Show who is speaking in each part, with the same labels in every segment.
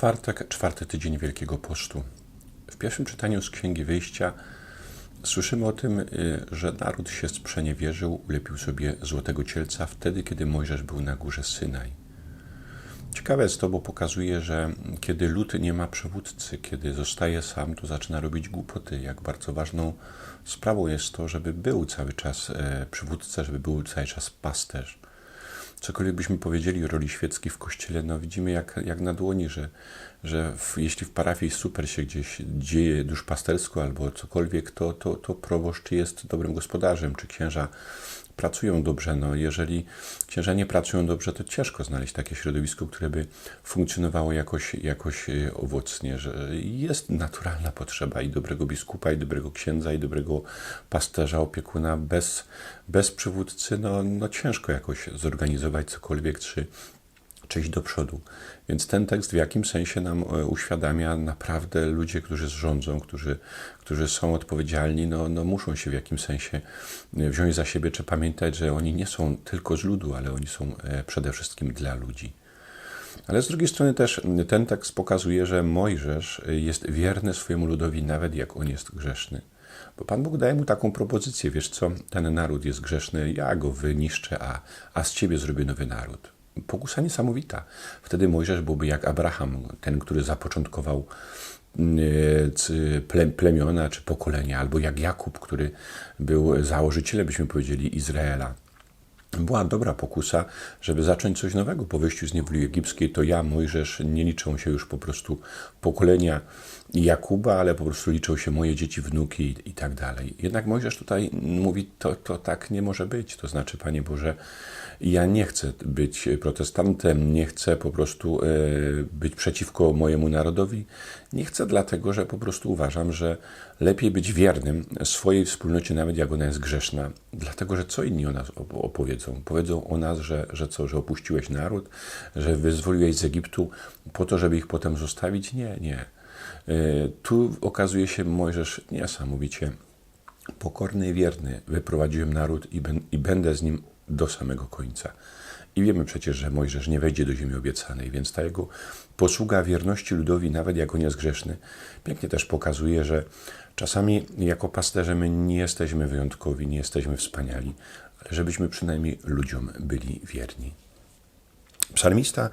Speaker 1: Czwartek, czwarty tydzień Wielkiego Postu. W pierwszym czytaniu z Księgi Wyjścia słyszymy o tym, y, że naród się sprzeniewierzył, ulepił sobie złotego cielca wtedy, kiedy Mojżesz był na górze Synaj. Ciekawe jest to, bo pokazuje, że kiedy lud nie ma przywódcy, kiedy zostaje sam, to zaczyna robić głupoty. Jak bardzo ważną sprawą jest to, żeby był cały czas e, przywódca, żeby był cały czas pasterz cokolwiek byśmy powiedzieli o roli świeckiej w kościele, no widzimy jak, jak na dłoni, że, że w, jeśli w parafii super się gdzieś dzieje duszpastersko albo cokolwiek, to, to, to proboszcz jest dobrym gospodarzem, czy księża pracują dobrze. No, jeżeli księża nie pracują dobrze, to ciężko znaleźć takie środowisko, które by funkcjonowało jakoś, jakoś e, owocnie, że jest naturalna potrzeba i dobrego biskupa, i dobrego księdza, i dobrego pasterza, opiekuna. Bez, bez przywódcy no, no ciężko jakoś zorganizować cokolwiek, czy przejść do przodu. Więc ten tekst w jakim sensie nam e, uświadamia naprawdę ludzie, którzy rządzą, którzy, którzy są odpowiedzialni, no, no muszą się w jakimś sensie e, wziąć za siebie, czy pamiętać, że oni nie są tylko z ludu, ale oni są e, przede wszystkim dla ludzi. Ale z drugiej strony też ten tekst pokazuje, że Mojżesz jest wierny swojemu ludowi, nawet jak on jest grzeszny. Bo Pan Bóg daje mu taką propozycję, wiesz co, ten naród jest grzeszny, ja go wyniszczę, a, a z ciebie zrobię nowy naród pokusa niesamowita. Wtedy Mojżesz byłby jak Abraham, ten, który zapoczątkował mm, plemiona czy pokolenia, albo jak Jakub, który był założycielem, byśmy powiedzieli, Izraela. Była dobra pokusa, żeby zacząć coś nowego po wyjściu z niewoli egipskiej. To ja, Mojżesz, nie liczą się już po prostu pokolenia Jakuba, ale po prostu liczą się moje dzieci, wnuki i, tak dalej. Jednak Mojżesz tutaj mówi, to, to tak nie może być. To znaczy, Panie Boże, ja nie chcę być protestantem, nie chcę po prostu e, być przeciwko mojemu narodowi. Nie chcę dlatego, że po prostu uważam, że lepiej być wiernym swojej wspólnocie, nawet jak ona jest grzeszna. Dlatego, że co inni o nas opowiedzą? Powiedzą o nas, że, że co, że opuściłeś naród, że wyzwoliłeś z Egiptu po to, żeby ich potem zostawić? Nie, nie. E, tu okazuje się Mojżesz niesamowicie pokorny i wierny. Wyprowadziłem naród i, ben, i będę z nim do samego końca. I wiemy przecież, że Mojżesz nie wejdzie do ziemi obiecanej, więc ta jego posługa wierności ludowi, nawet jak on jest grzeszny, pięknie też pokazuje, że czasami jako pasterze my nie jesteśmy wyjątkowi, nie jesteśmy wspaniali, żebyśmy przynajmniej ludziom byli wierni. Psalmista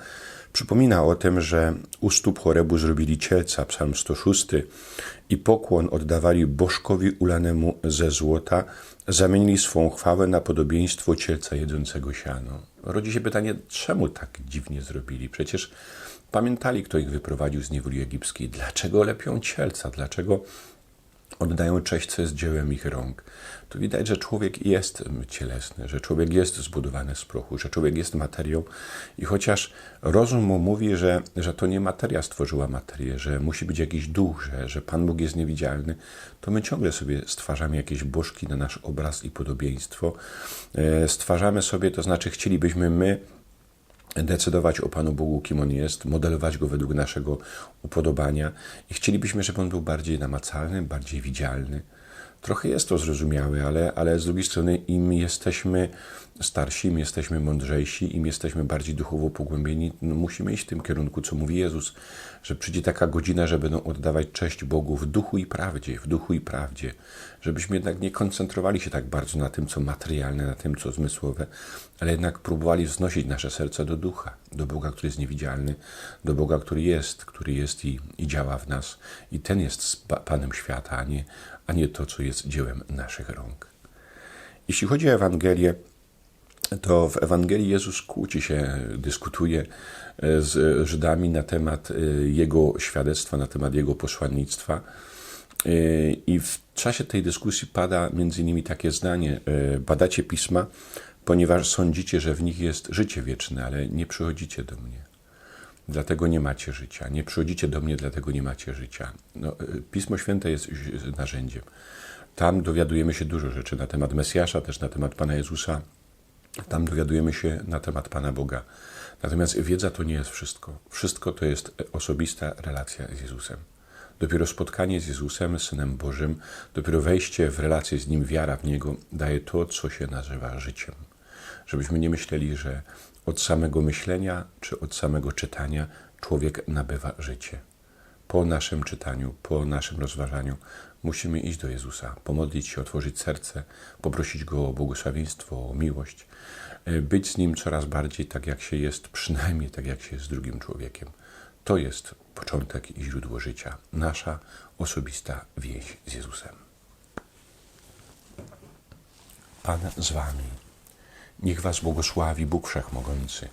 Speaker 1: przypomina o tym, że u stóp Chorebu zrobili cielca, psalm 106, i pokłon oddawali bożkowi ulanemu ze złota, zamienili swą chwałę na podobieństwo cielca jedzącego siano. Rodzi się pytanie, czemu tak dziwnie zrobili? Przecież pamiętali, kto ich wyprowadził z niewoli egipskiej. Dlaczego lepią cielca? Dlaczego oddają cześć, co jest dziełem ich rąk. To widać, że człowiek jest cielesny, że człowiek jest zbudowany z prochu, że człowiek jest materią i chociaż rozum mu mówi, że, że to nie materia stworzyła materię, że musi być jakiś duch, że, że Pan Bóg jest niewidzialny, to my ciągle sobie stwarzamy jakieś bożki na nasz obraz i podobieństwo. E, stwarzamy sobie, to znaczy chcielibyśmy my decydować o Panu Bogu, kim On jest, modelować Go według naszego upodobania i chcielibyśmy, żeby On był bardziej namacalny, bardziej widzialny. Trochę jest to zrozumiałe, ale, ale z drugiej strony im jesteśmy starsi, im jesteśmy mądrzejsi, im jesteśmy bardziej duchowo pogłębieni, no musimy iść w tym kierunku, co mówi Jezus, że przyjdzie taka godzina, że będą oddawać cześć Bogu w duchu i prawdzie, w duchu i prawdzie, żebyśmy jednak nie koncentrowali się tak bardzo na tym, co materialne, na tym, co zmysłowe, ale jednak próbowali wznosić nasze serca do ducha, do Boga, który jest niewidzialny, do Boga, który jest, który jest i, i działa w nas. I ten jest Panem świata, a nie, a nie to, co jest dziełem naszych rąk. Jeśli chodzi o Ewangelię, to w Ewangelii Jezus kłóci się, dyskutuje e, z Żydami na temat e, Jego świadectwa, na temat Jego posłannictwa. E, I w czasie tej dyskusji pada między innymi takie zdanie: Badacie pisma, ponieważ sądzicie, że w nich jest życie wieczne, ale nie przychodzicie do mnie. Dlatego nie macie życia. Nie przychodzicie do mnie, dlatego nie macie życia. No, Pismo Święte jest narzędziem. Tam dowiadujemy się dużo rzeczy na temat Mesjasza, też na temat Pana Jezusa, tam dowiadujemy się na temat Pana Boga. Natomiast wiedza to nie jest wszystko. Wszystko to jest osobista relacja z Jezusem. Dopiero spotkanie z Jezusem, Synem Bożym, dopiero wejście w relację z Nim, wiara w Niego daje to, co się nazywa życiem. Żebyśmy nie myśleli, że od samego myślenia czy od samego czytania człowiek nabywa życie. Po naszym czytaniu, po naszym rozważaniu musimy iść do Jezusa, pomodlić się, otworzyć serce, poprosić Go o błogosławieństwo, o miłość, e, być z Nim coraz bardziej tak, jak się jest, przynajmniej tak, jak się jest z drugim człowiekiem. To jest początek i źródło życia, nasza osobista więź z Jezusem. Pan z Wami. Niech Was błogosławi Bóg Wszechmogący,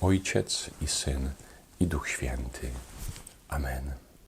Speaker 1: Ojciec i Syn i Duch Święty. Amen.